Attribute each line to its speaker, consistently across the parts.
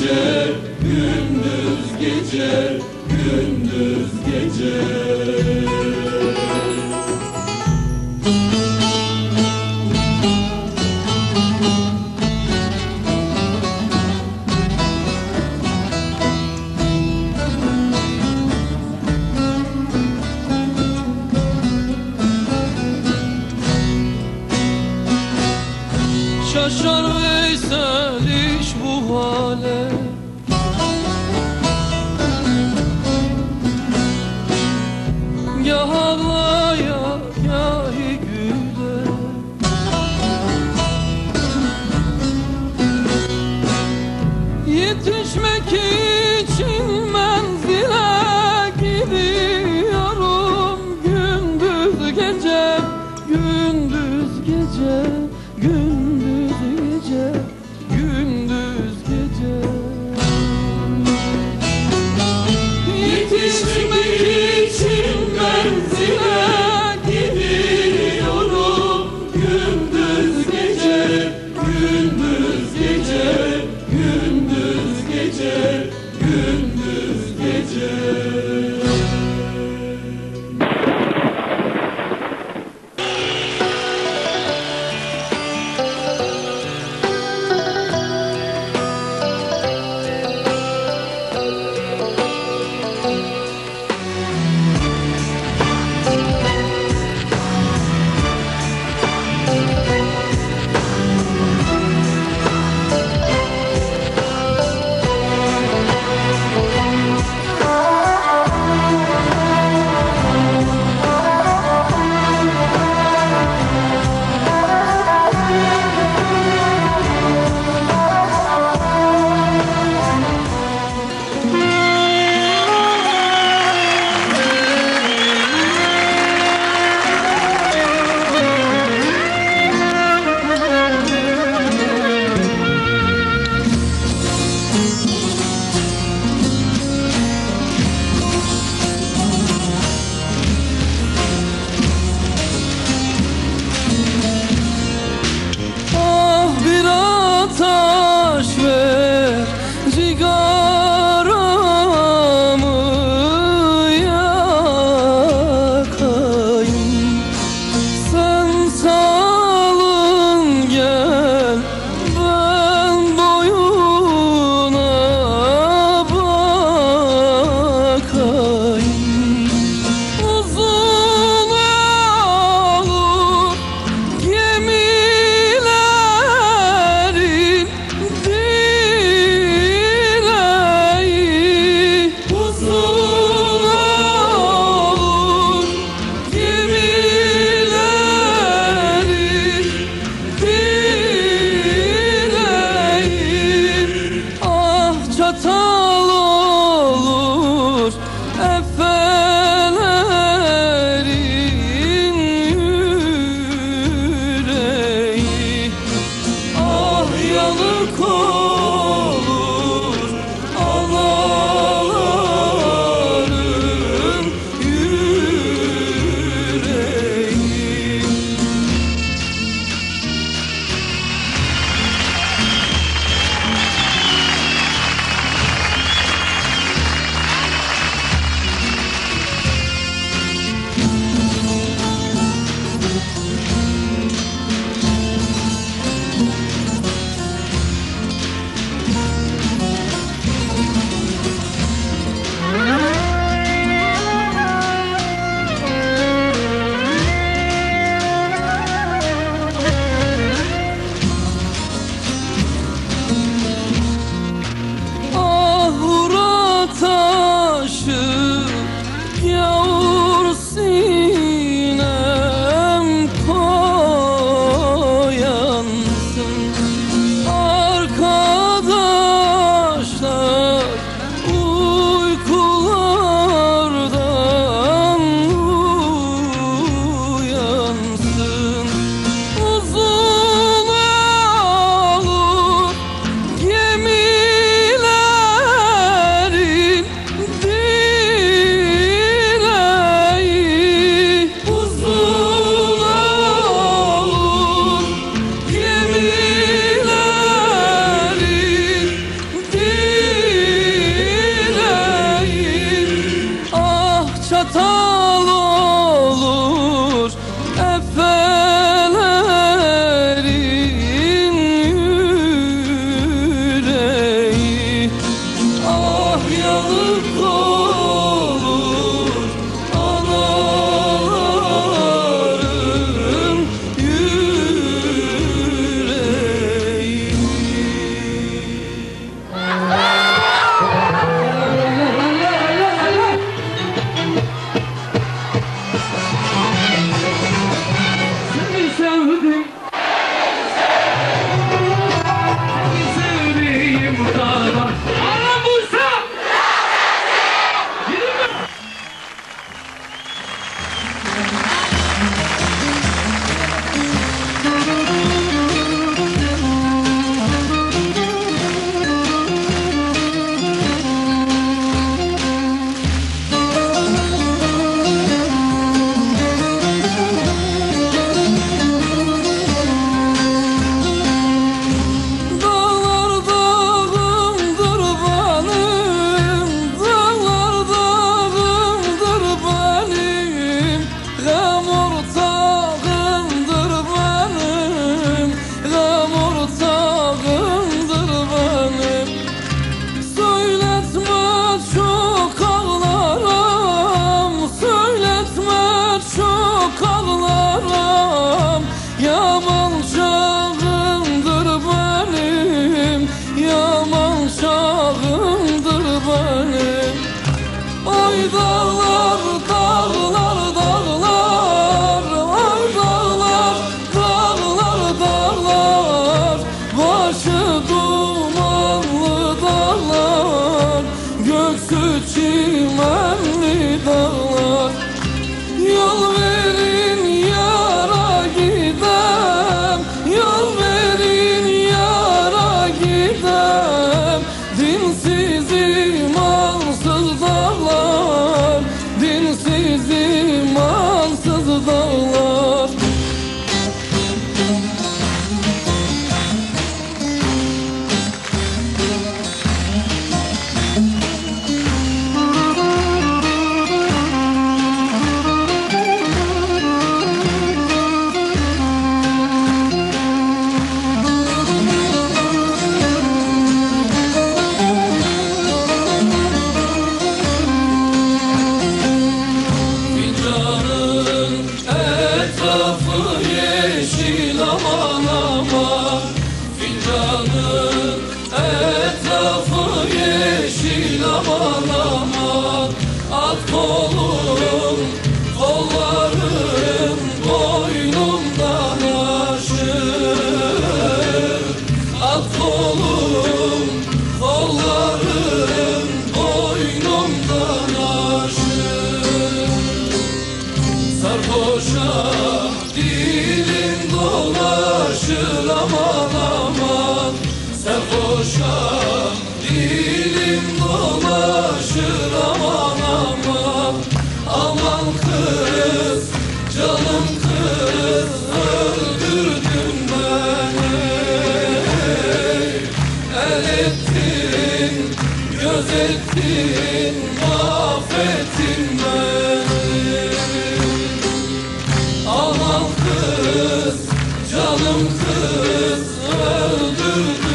Speaker 1: Gece, gündüz gece, gündüz gece.
Speaker 2: Şaşar Veysel iş bu kız, canım kız öldürdün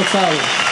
Speaker 2: Gonçalves.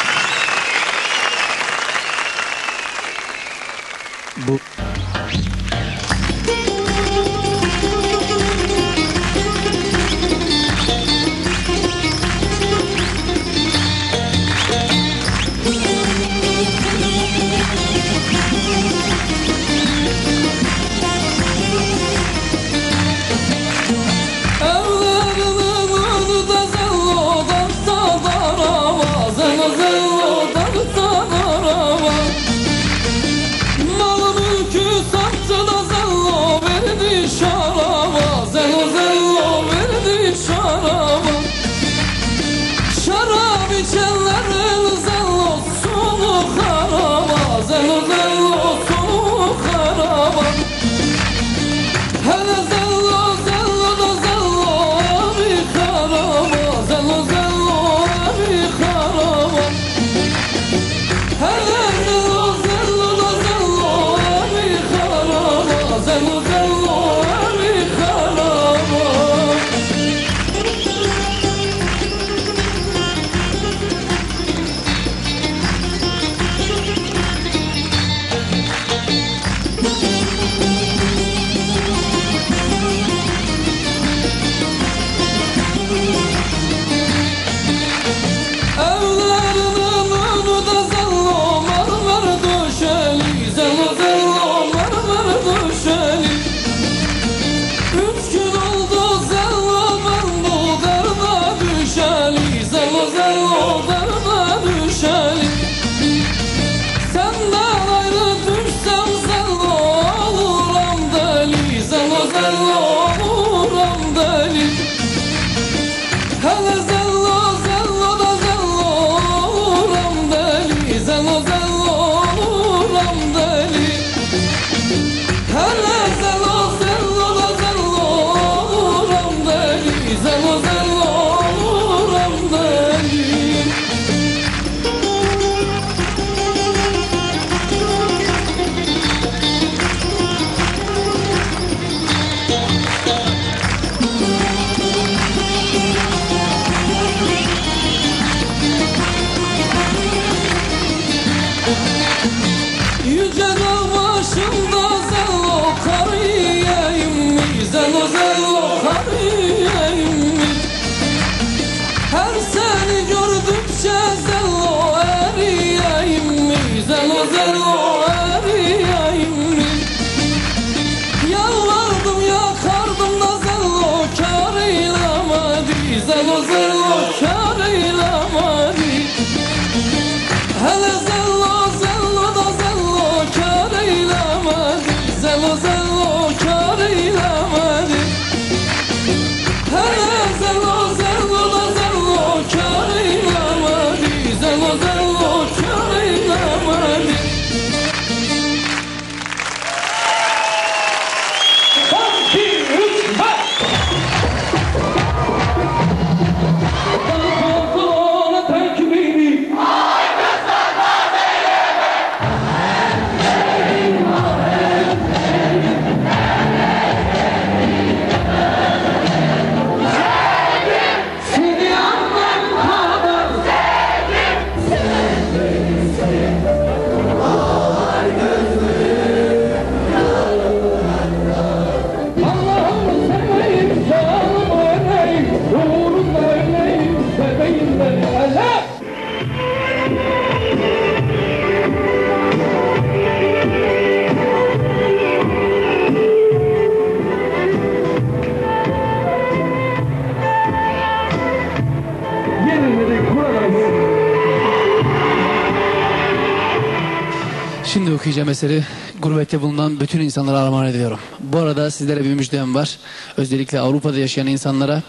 Speaker 3: Söyleyeceğim eseri gurbette bulunan bütün insanlara armağan ediyorum. Bu arada sizlere bir müjdem var. Özellikle Avrupa'da yaşayan insanlara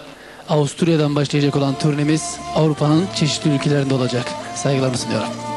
Speaker 3: Avusturya'dan başlayacak olan turnemiz Avrupa'nın çeşitli ülkelerinde olacak. Saygılarımı sunuyorum.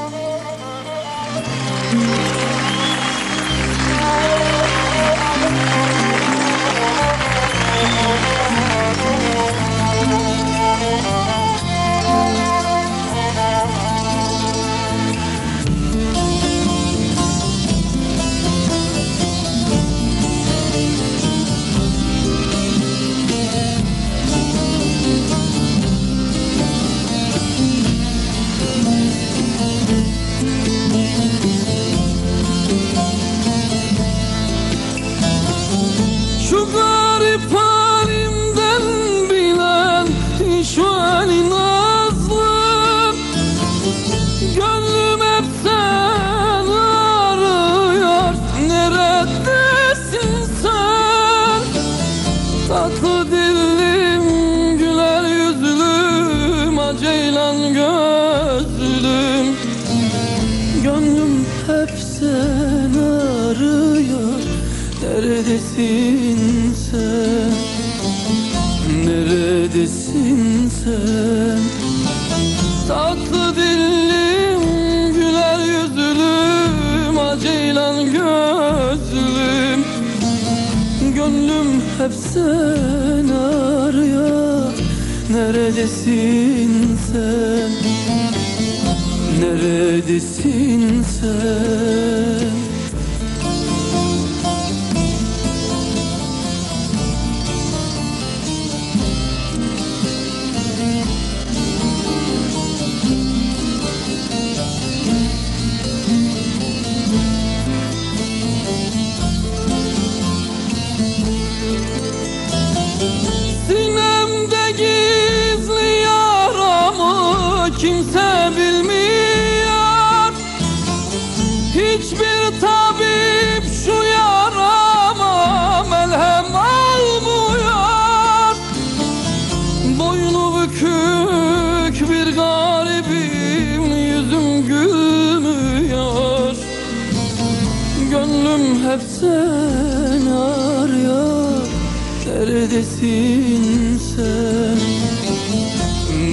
Speaker 2: Sen arıyor Neredesin sen? Neredesin sen? Tatlı dillim güler yüzlüm Aceylan gözlüm. Gönlüm hep sen arıyor Neredesin sen Neredesin sen Neredesin sen?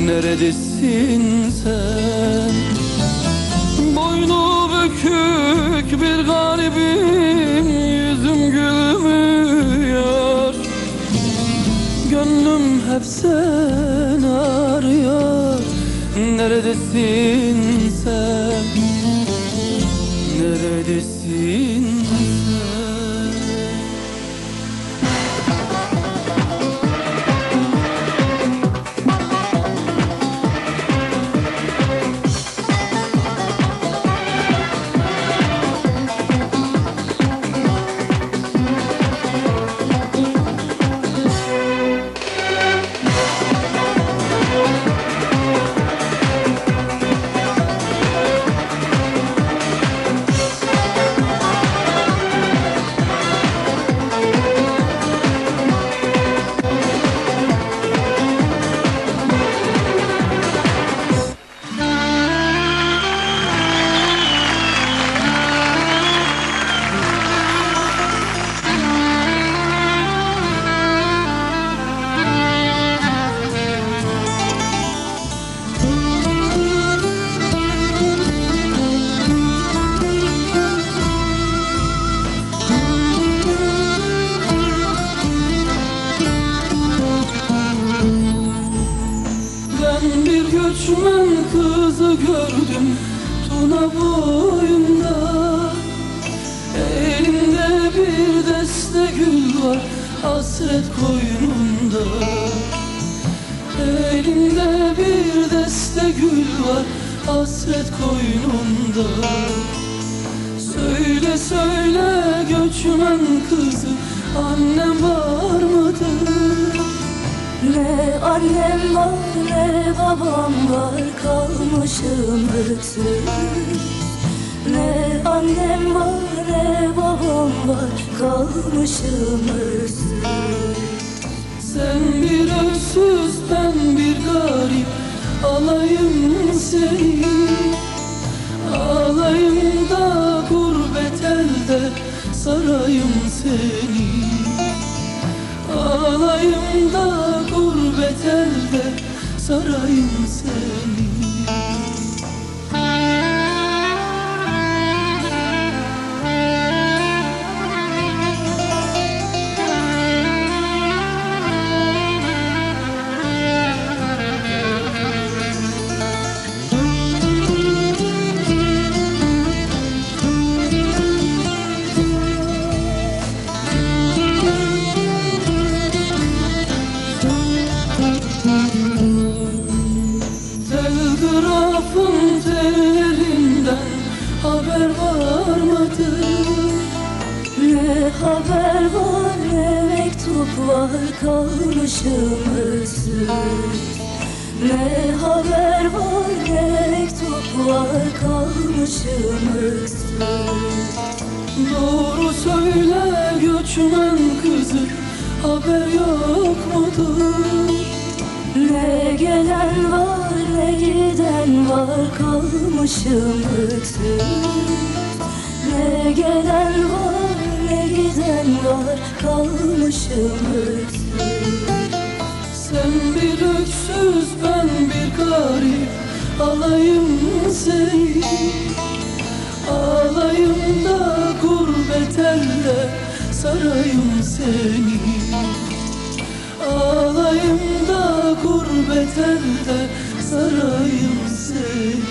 Speaker 2: Neredesin sen? Boynu bükük bir garibim Yüzüm gülmüyor. Gönlüm hep sen arıyor. Neredesin koynunda Elinde bir deste gül var Hasret koynunda. Söyle söyle göçmen kızı Annem var mıdır?
Speaker 4: Ne annem var ne babam var kalmışım öksüz Ne annem var babam var kalmışım öksüz
Speaker 2: Sen bir öksüz ben bir garip. Alayım seni. Alayım da gurbete elde. Sarayım seni. Alayım da gurbet elde. Sarayım seni
Speaker 4: gelen var ne giden var kalmışım öksüz Ne gelen var ne giden var kalmışım öksüz
Speaker 2: Sen bir öksüz ben bir garip alayım seni. Alayım da gurbet sarayım seni Alayım da gurbet elde sarayım seni